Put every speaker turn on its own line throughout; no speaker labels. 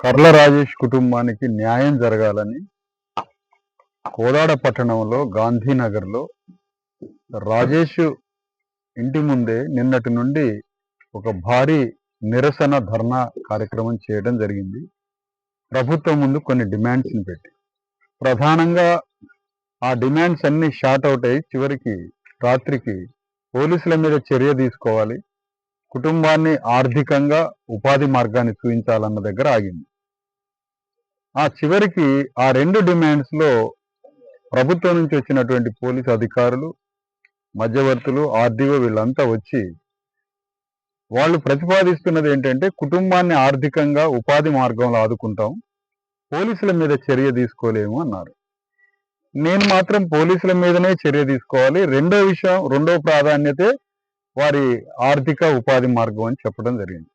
కర్ల రాజేష్ కుటుంబానికి న్యాయం జరగాలని కోదాడ పట్టణంలో గాంధీనగర్లో రాజేష్ ఇంటి ముందే నిన్నటి నుండి ఒక భారీ నిరసన ధర్నా కార్యక్రమం చేయడం జరిగింది. ప్రభుత్వం ముందు కొన్ని డిమాండ్స్ని పెట్టి. ప్రధానంగా ఆ డిమాండ్స్ అన్ని షార్ట్ అవుట్ అయ్యి చివరికి రాత్రికి పోలీసుల మీద చర్య తీసుకోవాలి. కుటుంబాన్ని ఆర్థికంగా ఉపాధి మార్గాన్ని చూపించాలన్న దగ్గర ఆగింది. ఆ చివరికి ఆ రెండు డిమాండ్స్లో ప్రభుత్వం నుంచి వచ్చినటువంటి పోలీసు అధికారులు మధ్యవర్తులు ఆర్డీఓ వీళ్ళంతా వచ్చి వాళ్ళు ప్రతిపాదిస్తున్నది ఏంటంటే కుటుంబాన్ని ఆర్థికంగా ఉపాధి మార్గంలో ఆదుకుంటాం పోలీసుల మీద చర్య తీసుకోలేము అన్నారు. నేను మాత్రం పోలీసుల మీదనే చర్య తీసుకోవాలి. రెండో విషయం రెండో ప్రాధాన్యతే వారి ఆర్థిక ఉపాధి మార్గం అని చెప్పడం జరిగింది.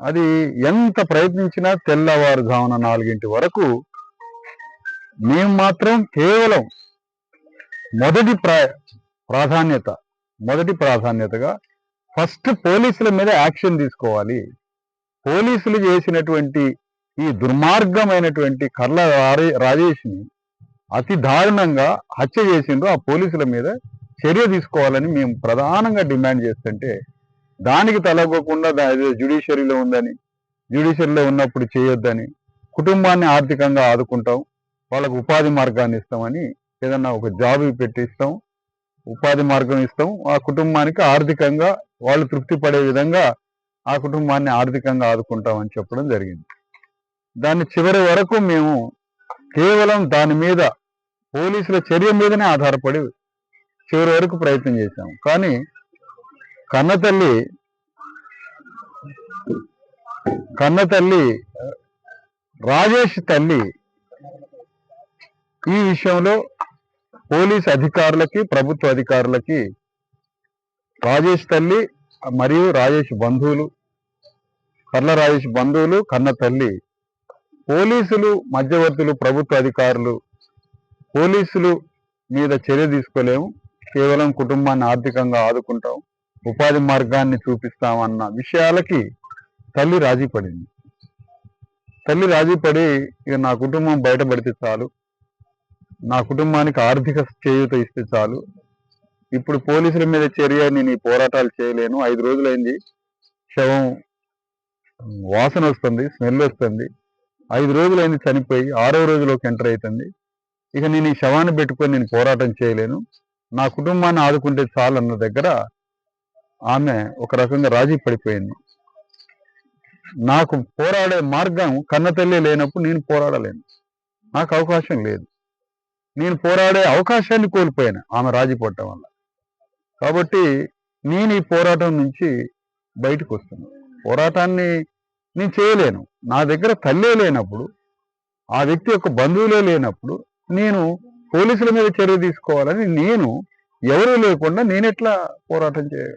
అది ఎంత ప్రయత్నించినా తెల్లవారుజామున నాలుగింటి వరకు మేము మాత్రం కేవలం మొదటి ప్రా ప్రాధాన్యత మొదటి ప్రాధాన్యతగా ఫస్ట్ పోలీసుల మీద యాక్షన్ తీసుకోవాలి. పోలీసులు చేసినటువంటి ఈ దుర్మార్గమైనటువంటి కర్ల రాజేష్ని అతి దారుణంగా హత్య చేసిండ్రు ఆ పోలీసుల మీద చర్య తీసుకోవాలని మేము ప్రధానంగా డిమాండ్ చేస్తుంటే దానికి తలగకుండా జ్యుడిషియరీలో ఉందని జ్యుడిషియరీలో ఉన్నప్పుడు చేయొద్దని కుటుంబాన్ని ఆర్థికంగా ఆదుకుంటాం వాళ్ళకు ఉపాధి మార్గాన్ని ఇస్తామని ఏదన్నా ఒక జాబ్ పెట్టిస్తాం ఉపాధి మార్గం ఇస్తాం ఆ కుటుంబానికి ఆర్థికంగా వాళ్ళు తృప్తి పడే విధంగా ఆ కుటుంబాన్ని ఆర్థికంగా ఆదుకుంటామని చెప్పడం జరిగింది. దాన్ని చివరి వరకు మేము కేవలం దాని మీద పోలీసుల చర్య మీదనే ఆధారపడి చివరి వరకు ప్రయత్నం చేశాం. కానీ కన్నతల్లి కన్నతల్లి రాజేష్ తల్లి ఈ విషయంలో పోలీస్ అధికారులకి ప్రభుత్వ అధికారులకి రాజేష్ తల్లి మరియు రాజేష్ బంధువులు కర్ల రాజేష్ బంధువులు కన్న తల్లి పోలీసులు మధ్యవర్తులు ప్రభుత్వ అధికారులు పోలీసులు మీద చర్య తీసుకోలేము. కేవలం కుటుంబాన్ని ఆర్థికంగా ఆదుకుంటాం ఉపాధి మార్గాన్ని చూపిస్తామన్న విషయాలకి తల్లి రాజీ పడింది. తల్లి రాజీ పడి ఇక నా కుటుంబం బయటపడితే చాలు. నా కుటుంబానికి ఆర్థిక చేయూత ఇస్తే చాలు. ఇప్పుడు పోలీసుల మీద చర్య నేను ఈ పోరాటాలు చేయలేను. ఐదు రోజులైంది. శవం వాసన వస్తుంది స్మెల్ వస్తుంది. ఐదు రోజులైంది చనిపోయి ఆరో రోజులోకి ఎంటర్ అవుతుంది ఇక నేను ఈ శవాన్ని పెట్టుకొని నేను పోరాటం చేయలేను. నా కుటుంబాన్ని ఆదుకుంటే చాలు అన్న దగ్గర ఆమె ఒక రకంగా రాజీ పడిపోయింది. నాకు పోరాడే మార్గం కన్నతల్లి లేనప్పుడు నేను పోరాడలేను. నాకు అవకాశం లేదు. నేను పోరాడే అవకాశాన్ని కోల్పోయాను ఆమె రాజీ పడటం వల్ల. కాబట్టి నేను ఈ పోరాటం నుంచి బయటకు వస్తున్నాను. పోరాటాన్ని నేను చేయలేను. నా దగ్గర తల్లే లేనప్పుడు ఆ వ్యక్తి యొక్క బంధువులే లేనప్పుడు నేను పోలీసుల మీద చర్య తీసుకోవాలని నేను ఎవరూ లేకుండా నేను ఎట్లా పోరాటం చేయ?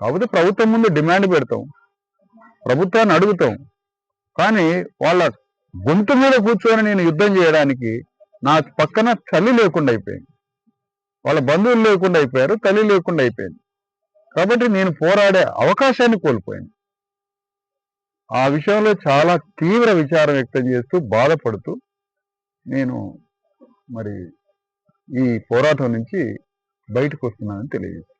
కాకపోతే ప్రభుత్వం ముందు డిమాండ్ పెడతాం. ప్రభుత్వాన్ని అడుగుతాం. కానీ వాళ్ళ గొంతు మీద కూర్చొని నేను యుద్ధం చేయడానికి నా పక్కన తల్లి లేకుండా అయిపోయింది. వాళ్ళ బంధువులు లేకుండా అయిపోయారు తల్లి లేకుండా అయిపోయింది. కాబట్టి నేను పోరాడే అవకాశాన్ని కోల్పోయాను. ఆ విషయంలో చాలా తీవ్ర విచారం వ్యక్తం చేస్తూ బాధపడుతూ నేను మరి ఈ పోరాటం నుంచి బయటకు వస్తున్నానని తెలియజేస్తాను